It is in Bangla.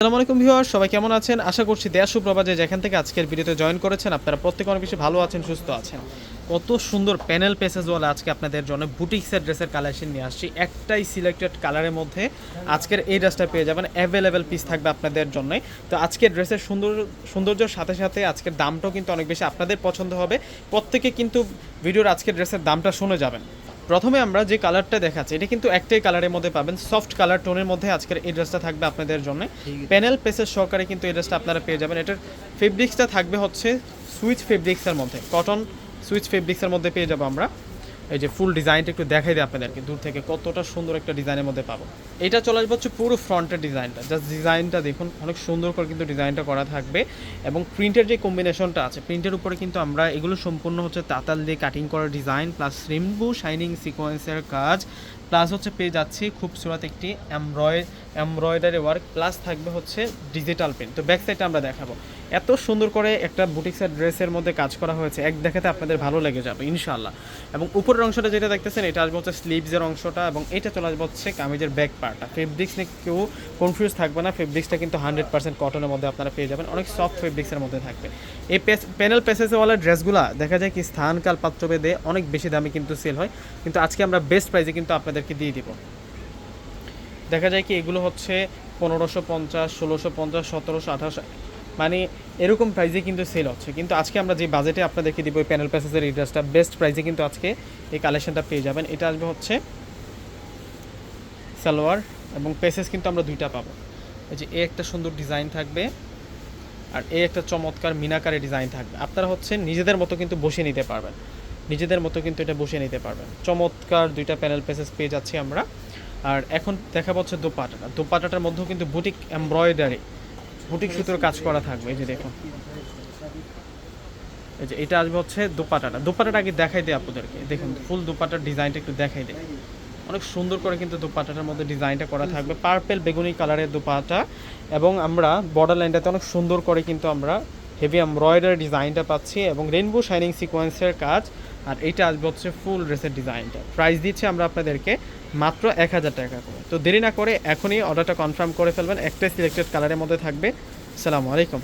আসসালামু আলাইকুম ভিউয়ার সবাই কেমন আছেন? আশা করছি দেয়া সুপ্রভাতে যেখান থেকে আজকের ভিডিওতে জয়েন করেছেন, আপনারা প্রত্যেকে অনেক বেশি ভালো আছেন, সুস্থ আছেন। কত সুন্দর প্যানেল পেসেস ওয়ালা আজকে আপনাদের জন্য বুটিক্সের ড্রেসের কালেকশন নিয়ে আসছি। একটাই সিলেক্টেড কালারের মধ্যে আজকের এই ড্রেসটা পেয়ে যাবেন। অ্যাভেলেবেল পিস থাকবে আপনাদের জন্য তো আজকের ড্রেসের সুন্দর, সৌন্দর্যের সাথে সাথে আজকের দামটাও কিন্তু অনেক বেশি আপনাদের পছন্দ হবে। প্রত্যেকে কিন্তু ভিডিওর আজকের ড্রেসের দামটা শুনে যাবেন। প্রথমে আমরা যে কালারটা দেখাচ্ছি এটা কিন্তু একটাই কালারের মধ্যে পাবেন। সফট কালার টোনের মধ্যে আজকের এই ড্রেসটা থাকবে আপনাদের জন্য। প্যানেল পেসের সহকারে কিন্তু এই ড্রেসটা আপনারা পেয়ে যাবেন। এটার ফেব্রিক্সটা থাকবে হচ্ছে সুইচ ফেব্রিক্সের মধ্যে কটন সুইচ ফেব্রিক্সের মধ্যে পেয়ে যাব আমরা। এই যে ফুল ডিজাইনটা একটু দেখাই দিই আপনাদেরকে, দূর থেকে কতটা সুন্দর একটা ডিজাইনের মধ্যে পাবো। এটা চলে আসবে হচ্ছে পুরো ফ্রন্টের ডিজাইনটা জাস্ট ডিজাইনটা দেখুন, অনেক সুন্দর করে কিন্তু ডিজাইনটা করা থাকবে। এবং প্রিন্টের যে কম্বিনেশনটা আছে প্রিন্টের উপরে কিন্তু আমরা এগুলো সম্পূর্ণ হচ্ছে তাতাল দিয়ে কাটিং করা ডিজাইন প্লাস রিমবু শাইনিং সিকোয়েন্সের কাজ প্লাস হচ্ছে পেয়ে যাচ্ছি খুব সুরাত একটি এমব্রয় এমব্রয়ডারি ওয়ার্ক প্লাস থাকবে হচ্ছে ডিজিটাল পেন তো ব্যাক সাইডটা আমরা দেখাবো। এত সুন্দর করে একটা বুটিক্সের ড্রেসের মধ্যে কাজ করা হয়েছে, এক দেখাতে আপনাদের ভালো লেগে যাবে ইনশাল্লাহ এবং উপরের অংশটা যেটা দেখতেছেন, এটা আসবে হচ্ছে স্লিভসের অংশটা এবং এটা চলে আসবে হচ্ছে কামিজের ব্যাক পার্টটা ফেব্রিক্স নিয়ে কেউ কনফিউজ থাকবে না ফেব্রিক্সটা কিন্তু হান্ড্রেড পার্সেন্ট কটনের মধ্যে আপনারা পেয়ে যাবেন। অনেক সফট ফেব্রিক্সের মধ্যে থাকবে। এই প্যানেল পেসেসওয়ালা ড্রেসগুলো দেখা যায় কি স্থানকাল পাত্রভেদে অনেক বেশি দামে কিন্তু সেল হয়। কিন্তু আজকে আমরা বেস্ট প্রাইসে কিন্তু আপনাদেরকে দিয়ে দিব। দেখা যায় কি এগুলো হচ্ছে পনেরোশো পঞ্চাশ, ষোলোশো পঞ্চাশ, সতেরোশো, আঠারোশো মানে এরকম প্রাইজে কিন্তু সেল হচ্ছে। কিন্তু আজকে আমরা যে বাজেটে আপনাদেরকে দিব প্যানেল প্যাসেসের এই ড্রেসটা বেস্ট প্রাইজে কিন্তু আজকে এই কালেকশনটা পেয়ে যাবেন। এটা আসবে হচ্ছে সালোয়ার এবং পেসেস কিন্তু আমরা দুইটা পাবো। এই যে এ একটা সুন্দর ডিজাইন থাকবে আর এ একটা চমৎকার মিনাকারে ডিজাইন থাকবে। আপনারা হচ্ছে নিজেদের মতো কিন্তু বসে নিতে পারবেন। নিজেদের মতো কিন্তু এটা বসে নিতে পারবেন। চমৎকার দুইটা প্যানেল পেসেস পেয়ে যাচ্ছি আমরা। আর এখন দেখা পাচ্ছে দোপাটাটা। দোপাটাটার মধ্যেও কিন্তু বুটিক এমব্রয়ডারি বুটিক সুতোর কাজ করা থাকবে, এই যে দেখুন। এই যে এটা আসবে হচ্ছে দোপাটাটা। দোপাটাটা আগে দেখাই দেয় আপনাদেরকে। দেখুন, ফুল দোপাটার ডিজাইনটা একটু দেখাই দেয় অনেক সুন্দর করে কিন্তু দোপাটাটার মধ্যে ডিজাইনটা করা থাকবে। পার্পেল বেগুনি কালারের দোপাটা এবং আমরা বর্ডার লাইনটাতে অনেক সুন্দর করে কিন্তু আমরা হেভি এমব্রয়ডারি ডিজাইনটা পাচ্ছি এবং রেনবো শাইনিং সিকোয়েন্সের কাজ আর এইটা আসবে হচ্ছে ফুল ড্রেসের ডিজাইনটা প্রাইস দিচ্ছে আমরা আপনাদেরকে মাত্র এক হাজার টাকা করে। তো দেরি না করে এখনই অর্ডারটা কনফার্ম করে ফেলবেন। একটাই সিলেক্টেড কালারের মধ্যে থাকবে। সালামু আলাইকুম।